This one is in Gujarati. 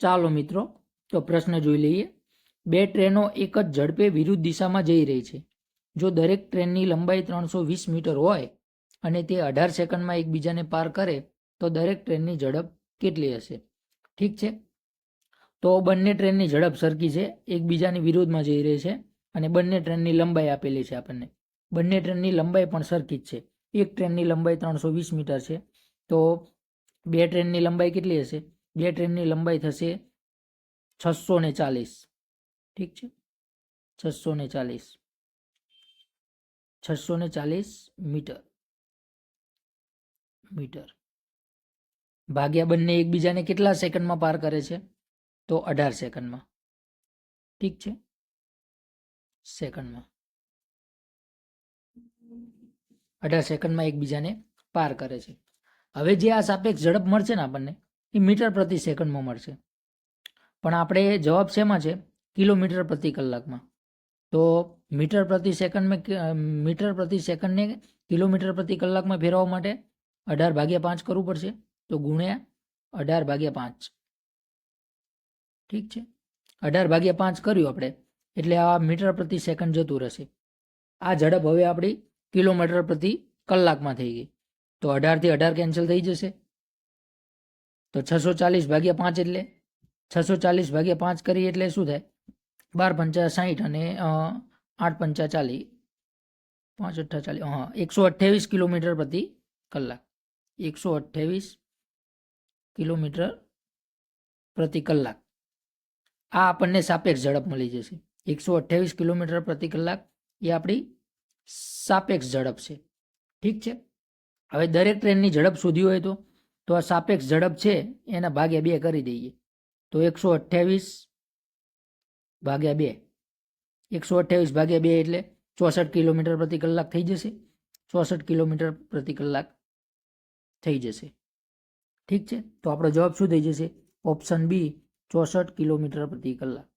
ચાલો મિત્રો, તો પ્રશ્ન જોઈ લઈએ. બે ટ્રેનો એક જ ઝડપે વિરુદ્ધ દિશામાં જઈ રહી છે. જો દરેક ટ્રેનની લંબાઈ ત્રણસો વીસ મીટર હોય અને તે અઢાર સેકન્ડમાં એકબીજાને પાર કરે, તો દરેક ટ્રેનની ઝડપ કેટલી હશે? ઠીક છે? તો બંને ટ્રેનની ઝડપ સરખી છે, એકબીજાની વિરોધમાં જઈ રહી છે અને બંને ટ્રેનની લંબાઈ આપેલી છે આપણને. બંને ટ્રેનની લંબાઈ પણ સરખી જ છે. એક ટ્રેનની લંબાઈ ત્રણસો વીસ મીટર છે. તો બે ટ્રેનની લંબાઈ કેટલી હશે? બે ટ્રેનની લંબાઈ થશે છસો ને ચાલીસ. ઠીક છે? છસો ને ચાલીસ. છસો ને ચાલીસ મીટર. મીટર. ભાગ્યા બંને એકબીજાને કેટલા સેકન્ડમાં પાર કરે છે? તો અઢાર સેકન્ડમાં. ઠીક છે? સેકન્ડમાં. અઢાર સેકન્ડમાં એકબીજાને પાર કરે છે. હવે જે આ સાપેક્ષ ઝડપ મળશે ને આપણને એ મીટર પ્રતિ સેકન્ડમાં મળશે. પણ આપણે જવાબ શેમાં છે? કિલોમીટર પ્રતિ કલાકમાં. તો મીટર પ્રતિ સેકન્ડમાં મેં મીટર પ્રતિ સેકન્ડને કિલોમીટર પ્રતિ કલાકમાં ફેરવવા માટે અઢાર ભાગ્યા પાંચ કરવું પડશે. તો ગુણ્યા અઢાર ભાગ્યા પાંચ. ઠીક છે? અઢાર ભાગ્યા પાંચ કર્યું આપણે. એટલે આ મીટર પ્રતિ સેકન્ડ જતું રહેશે. આ ઝડપ હવે આપણી કિલોમીટર પ્રતિ કલાકમાં થઈ ગઈ. તો અઢારથી અઢાર કેન્સલ થઈ જશે. તો છસો ચાલીસ ભાગ્યા પાંચ એટલે? છસો ચાલીસ ભાગ્યા પાંચ કરીએ એટલે શું થાય? બાર પંચા સાહીઠ અને આઠ પંચા ચાલીસ. પાંચ અઠ્ઠા ચાલીસ. હા, એકસો અઠ્યાવીસ કિલોમીટર પ્રતિ કલાક. એકસો અઠ્યાવીસ કિલોમીટર પ્રતિ કલાક. આ આપણને સાપેક્ષ ઝડપ મળી જશે. એકસો અઠ્યાવીસ કિલોમીટર પ્રતિ કલાક એ આપણી સાપેક્ષ ઝડપ છે. ઠીક છે? હવે દરેક ટ્રેનની ઝડપ શોધી હોય તો? તો આ સાપેક્ષ ઝડપ છે, એના ભાગ્યા બે કરી દઈએ. તો એકસો અઠ્યાવીસ ભાગ્યા બે. એકસો અઠ્યાવીસ ભાગ્યા બે એટલે ચોસઠ કિલોમીટર પ્રતિ કલાક થઈ જશે. ચોસઠ કિલોમીટર પ્રતિ કલાક થઈ જશે. ઠીક છે? તો આપણો જવાબ શું થઈ જશે? ઓપ્શન બી ચોસઠ કિલોમીટર પ્રતિ કલાક.